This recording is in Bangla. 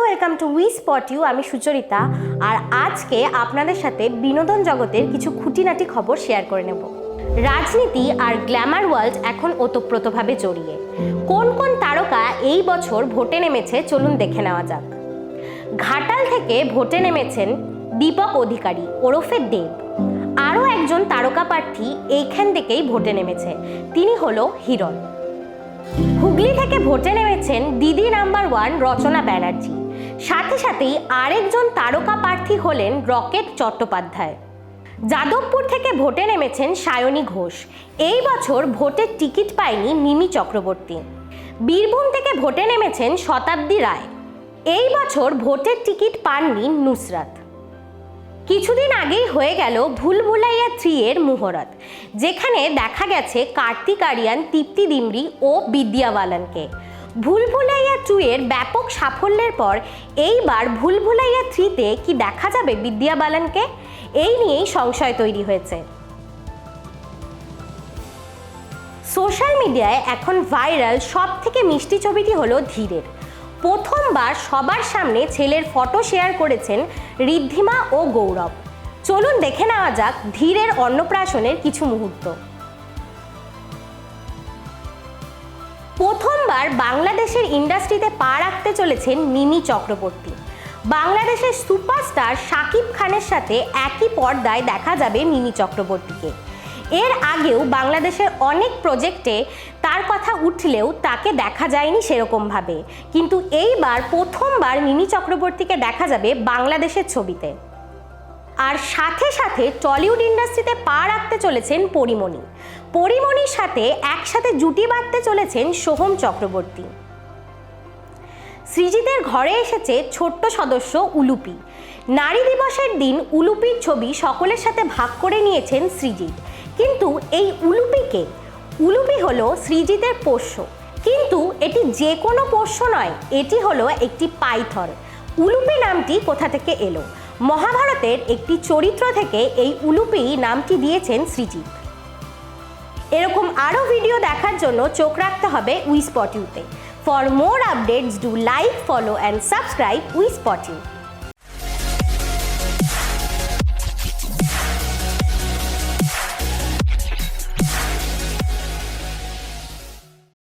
Welcome to we spot you, আমি সুচরিতা। আর আজকে আপনাদের সাথে বিনোদন জগতের কিছু খুঁটিনাটি খবর শেয়ার করে নেব। রাজনীতি আর গ্ল্যামার ওয়ার্ল্ড এখন ওতপ্রোতভাবে জড়িয়ে। কোন কোন তারকা এই বছর ভোটে নেমেছে চলুন দেখে নেওয়া যাক। ঘাটাল থেকে ভোটে নেমেছেন দীপক অধিকারী, ওরফে দেব। আরও একজন তারকা প্রার্থী এইখান থেকেই ভোটে নেমেছে। তিনি হলো হিরণ। হুগলি থেকে ভোটে নেমেছেন দিদি নাম্বার ওয়ান রচনা ব্যানার্জি। সাথে সাথেই আরেকজন তারকা প্রার্থী হলেন রকেট চট্টোপাধ্যায়। যাদবপুর থেকে ভোটে নেমেছেন সায়নী ঘোষ। এই বছর ভোটের টিকিট পায়নি মিমি চক্রবর্তী। বীরভূম থেকে ভোটে নেমেছেন শতাব্দী রায়। এই বছর ভোটের টিকিট পাননি নুসরাত। কিছুদিন আগেই হয়ে গেল ভুলভুলাইয়া থ্রি এর মুহূর্ত, যেখানে দেখা গেছে কার্তিক আরিয়ান, তৃপ্তি দিমরি ও বিদ্যা বালানকে ভুলভুলাইয়া টু এর ব্যাপক সাফল্যের পর এইবার ভুল ভুলাইয়া থ্রিতে কি দেখা যাবে বিদ্যা বালানকে এই নিয়েই সংশয় তৈরি হয়েছে। সোশ্যাল মিডিয়ায় এখন ভাইরাল সব থেকে মিষ্টি ছবিটি হলো ধীরের। প্রথমবার সবার সামনে ছেলের ফটো শেয়ার করেছেন ঋদ্ধিমা ও গৌরব। চলুন দেখে নেওয়া যাক ধীরের অন্নপ্রাশনের কিছু মুহূর্ত। প্রথমবার বাংলাদেশের ইন্ডাস্ট্রিতে পা রাখতে চলেছেন মিমি চক্রবর্তী। বাংলাদেশের সুপারস্টার শাকিব খানের সাথে একই পর্দায় দেখা যাবে মিমি চক্রবর্তীকে। এর আগেও বাংলাদেশের অনেক প্রজেক্টে তার কথা উঠলেও তাকে দেখা যায়নি সেরকমভাবে। কিন্তু এইবার প্রথমবার মিমি চক্রবর্তীকে দেখা যাবে বাংলাদেশের ছবিতে। আর সাথে সাথে টলিউড ইন্ডাস্ট্রিতে পা রাখতে চলেছেন পরিমণি। পরিমণির সাথে একসাথে জুটি বাঁধতে চলেছেন সোহম চক্রবর্তী। সৃজিতের ঘরে এসেছে ছোট্ট সদস্য উলুপি। নারী দিবসের দিন উলুপির ছবি সকলের সাথে ভাগ করে নিয়েছেন সৃজিত কিন্তু এই উলুপিকে, উলুপি হলো সৃজিতের পোষ্য। কিন্তু এটি যে কোনো পোষ্য নয়, এটি হলো একটি পাইথর। উলুপি নামটি কোথা থেকে এলো? মহাভারতের একটি চরিত্র থেকে এই উলুপি নামটি দিয়েছেন সৃজিত এরকম আরও ভিডিও দেখার জন্য চোখ রাখতে হবে we spot for more updates, do like, follow, and subscribe we spot you